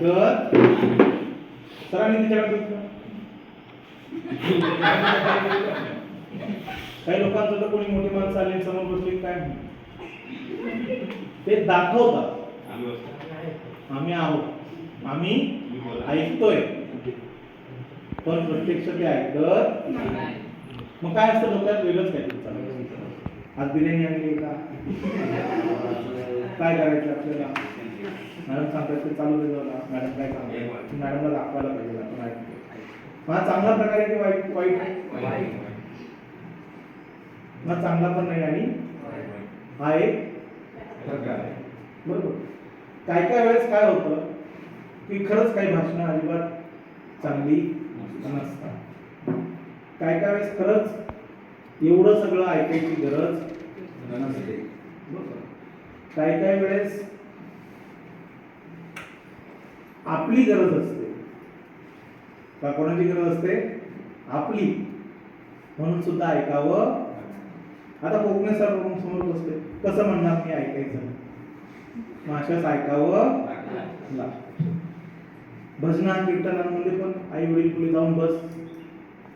ऐकत सरांनी तिच्याकडे. काही लोकांचं तर कोणी मोठी माणसं आली समोर बसली काय. ते दाखवतात आम्ही आहोत आम्ही ऐकतोय पण प्रत्यक्ष ते ऐकत मग काय असतं डोक्यात वेगळंच काय चालू आज बिर्याणी आणली का काय करायचं आपल्याला मॅडम सांगतात ते चालू दे जरा. मॅडम काय सांगतात? मॅडमला दाखवायला पाहिजे आपण मला चांगला प्रकार आहे. की वाईट वाईट मला चांगला पण नाही आणि हा एक प्रकार आहे बरोबर. काय काय वेळेस काय होतं की खरंच काही भाषणं अजिबात चांगली नसतात. काय काय वेळेस खरंच एवढं सगळं ऐकायची गरज नसते. बरोबर. काय काय वेळेस आपली गरज असते. का कोणाची गरज असते? आपली. म्हणून सुद्धा ऐकावं आता कोकणे सर समोर बसते कसं म्हणणार मी ऐकायचं? माशाच अशाच ऐकावं लागतं. भजना कीर्तनांमध्ये पण आई वडील पुढे जाऊन बस.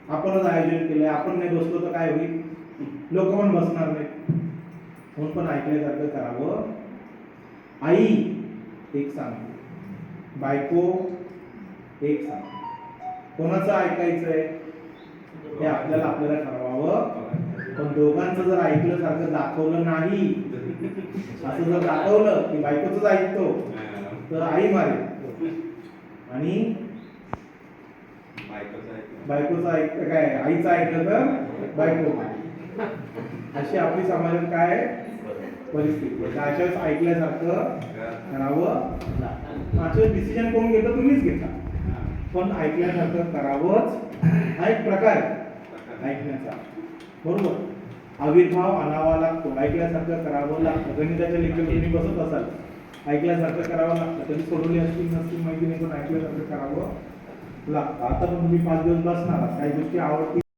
आपणच आयोजन केलंय. आपण नाही बसलो तर काय होईल? लोक पण बसणार नाहीत. म्हणून पण ऐकल्यासारखं करावं. आई एक सांगते. बायको एक सांग कोणाचं ऐकायचंय? हे आपल्याला आपल्याला ठरवावं. पण दोघांचं जर ऐकलं सारखं दाखवलं नाही असं जर दाखवलं की बायकोच ऐकतो तर आई मारे आणि बायकोचं ऐक काय? आईचं ऐकलं तर बायको अशी आपली समाजात काय आहे? परिस्थिती आहे. तर अशा वेळेस ऐकल्यासारखं करावं असे डिसिजन कोण घेतं तुम्हीच घेता. पण ऐकल्यासारखं करावंच. हा एक प्रकार आहे. ऐकण्याचा. बरोबर. आविर्भाव आणावा लागतो ऐकल्यासारखं करावं लागतं? गणिताच्या लेखन तुम्ही बसत असाल. ऐकल्यासारखं करावं लागतं. कधी सोडवली असतील नसतील माहिती नाही पण ऐकल्यासारखं करावं लागतं? आता पण तुम्ही पाच दिवस बसणार काही गोष्टी आवडतील